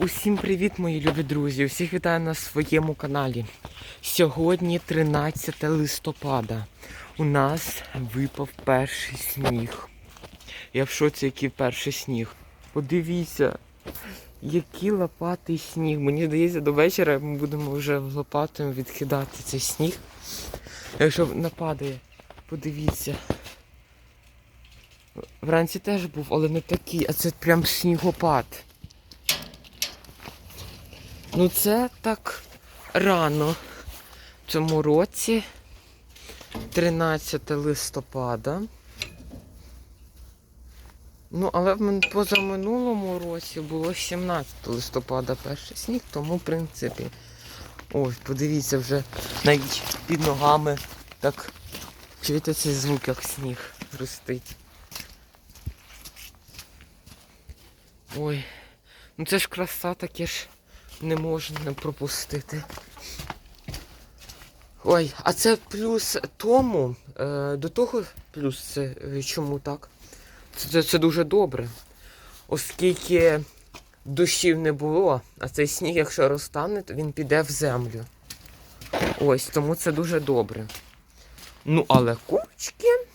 Усім привіт, мої любі друзі! Усіх вітаю на своєму каналі. Сьогодні 13 листопада. У нас випав перший сніг. Я в шоці, який перший сніг. Подивіться, який лопатий сніг. Мені здається, до вечора ми будемо вже лопатою відкидати цей сніг. Якщо нападає, подивіться. Вранці теж був, але не такий, а це прям снігопад. Ну це так рано в цьому році, 13 листопада. Ну, але позаминулому році було 17 листопада перший сніг, тому в принципі. Ось, подивіться, вже навіть під ногами так чуєте цей звук, як сніг хрустить. Ой, ну це ж краса таке ж не можна пропустити. Ой, а це плюс тому, е, до того плюс це е, чому так? Це, це, дуже добре. Оскільки дощів не було, а цей сніг, якщо розтане, то він піде в землю. Ось, тому це дуже добре. Ну, але курочки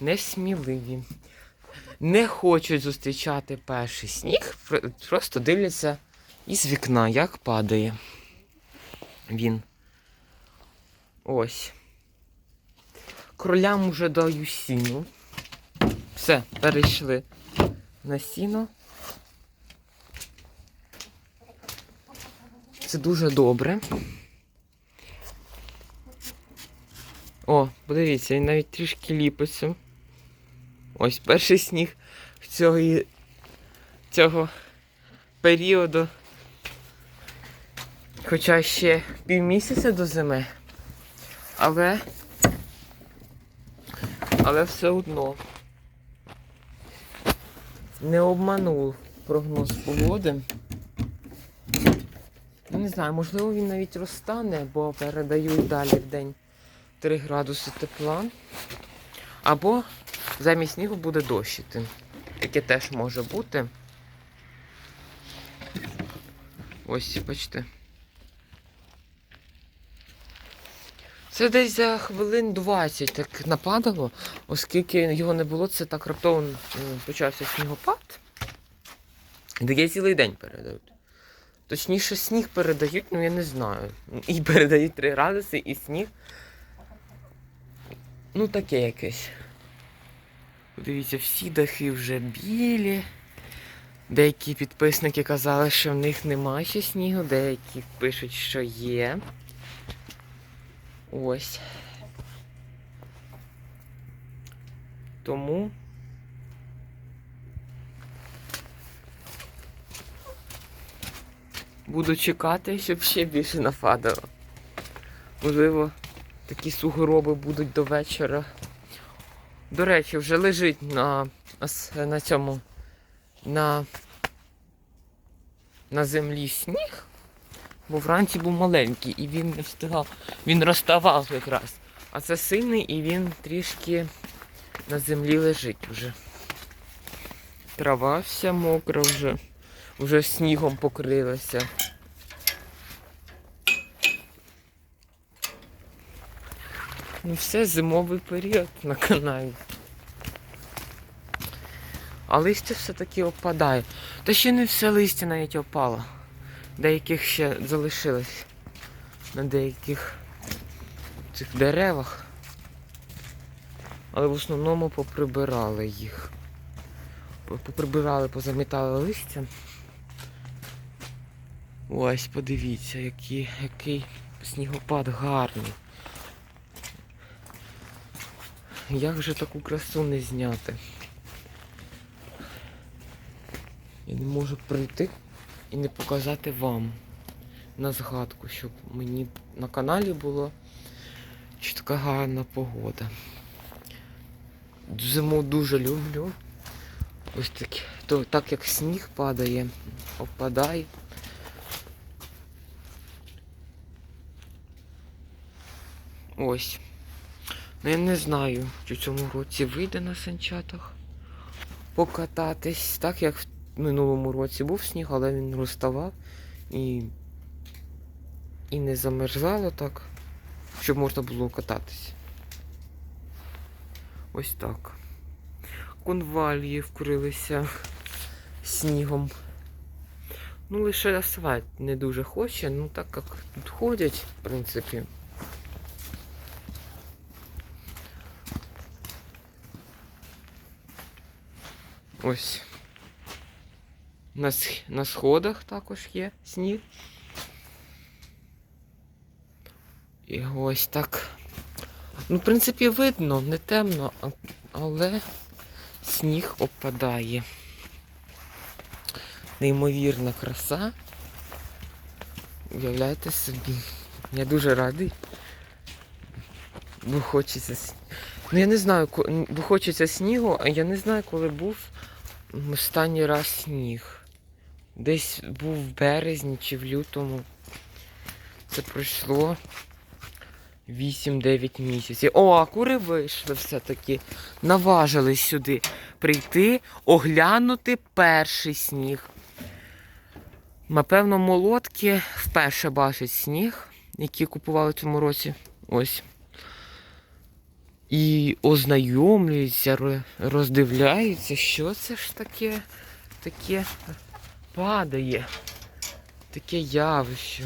несміливі. Не хочуть зустрічати перший сніг, просто дивляться із вікна, як падає він. Ось. Кролям уже даю сіну. Все, перейшли на сіно. Це дуже добре. О, подивіться, він навіть трішки ліпиться. Ось перший сніг цього, цього періоду. Хоча ще півмісяця до зими. Але. Але все одно не обманув прогноз погоди. Ну, Не знаю, можливо він навіть розтане, бо передають далі в день 3 градуси тепла. Або замість снігу буде дощити. Таке теж може бути. Ось, бачите. Це десь за хвилин 20 так нападало, оскільки його не було, це так раптово почався снігопад. Таке цілий день передають. Точніше, сніг передають, ну я не знаю. І передають 3 градуси, і сніг. Ну, таке якесь. Подивіться, всі дахи вже білі. Деякі підписники казали, що в них немає ще снігу, деякі пишуть, що є. Ось. Тому. Буду чекати, щоб ще більше нападало. Можливо, такі сугроби будуть до вечора. До речі, вже лежить на на цьому на, на землі сніг, бо вранці був маленький і він не встигав, він розставав якраз. А це сильний і він трішки на землі лежить вже. Трава вся мокра вже, вже снігом покрилася. Ну все, зимовий період на каналі. А листя все-таки опадає. Та ще не все листя навіть опало. Деяких ще залишилось. На деяких цих деревах. Але в основному поприбирали їх. Поприбирали, позамітали листя. Ось, подивіться, який, який снігопад гарний. Як же таку красу не зняти? Я не можу прийти і не показати вам на згадку, щоб мені на каналі було чи така гарна погода. Зиму дуже люблю. Ось такі, то так як сніг падає, опадає. Ось. Ну я не знаю, чи цьому році вийде на санчатах покататись, так як в минулому році був сніг, але він розставав і, і не замерзало так, щоб можна було кататися. Ось так. Конвалії вкрилися снігом. Ну, лише асфальт не дуже хоче, ну так як тут ходять, в принципі. Ось. На, на сходах також є сніг. І ось так. Ну, в принципі, видно, не темно, але сніг опадає. Неймовірна краса. Уявляєте собі. Я дуже радий. Бо хочеться. с- Ну я не знаю, бо хочеться снігу, а я не знаю, коли був останній раз сніг. Десь був в березні чи в лютому. Це пройшло 8-9 місяців. О, кури вийшли все-таки. Наважились сюди прийти, оглянути перший сніг. Напевно, молодки вперше бачать сніг, який купували в цьому році. Ось. І ознайомлюються, роздивляються, що це ж таке, таке падає, таке явище.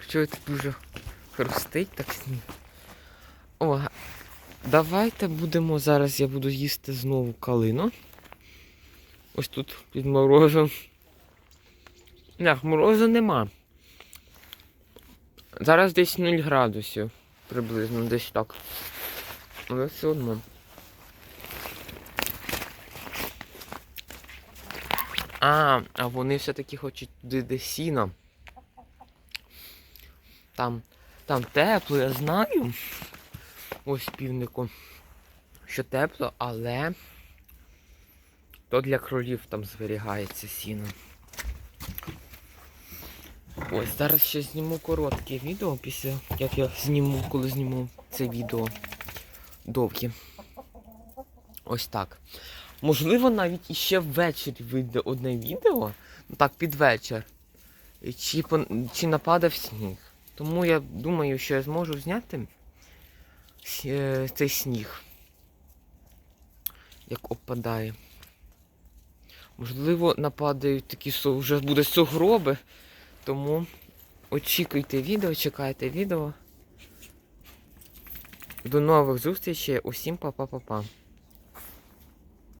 Що це дуже хрустить так сніг. О, давайте будемо зараз. Я буду їсти знову калину. Ось тут під морозом. Не, морозу нема. Зараз десь 0 градусів приблизно, десь так. Але все одно. А, а вони все-таки хочуть де сіно. Там, там тепло, я знаю. Ось півнику. Що тепло, але то для кролів там зберігається сіно. Ось зараз ще зніму коротке відео після як я зніму, коли зніму це відео довгі. Ось так. Можливо, навіть іще ввечері вийде одне відео, ну так, під вечір. Чи, чи нападав сніг. Тому я думаю, що я зможу зняти е, цей сніг. Як опадає. Можливо, нападають такі вже буде сугроби. Тому очікуйте відео, чекайте відео. До нових зустрічей. Усім па-па-па-па.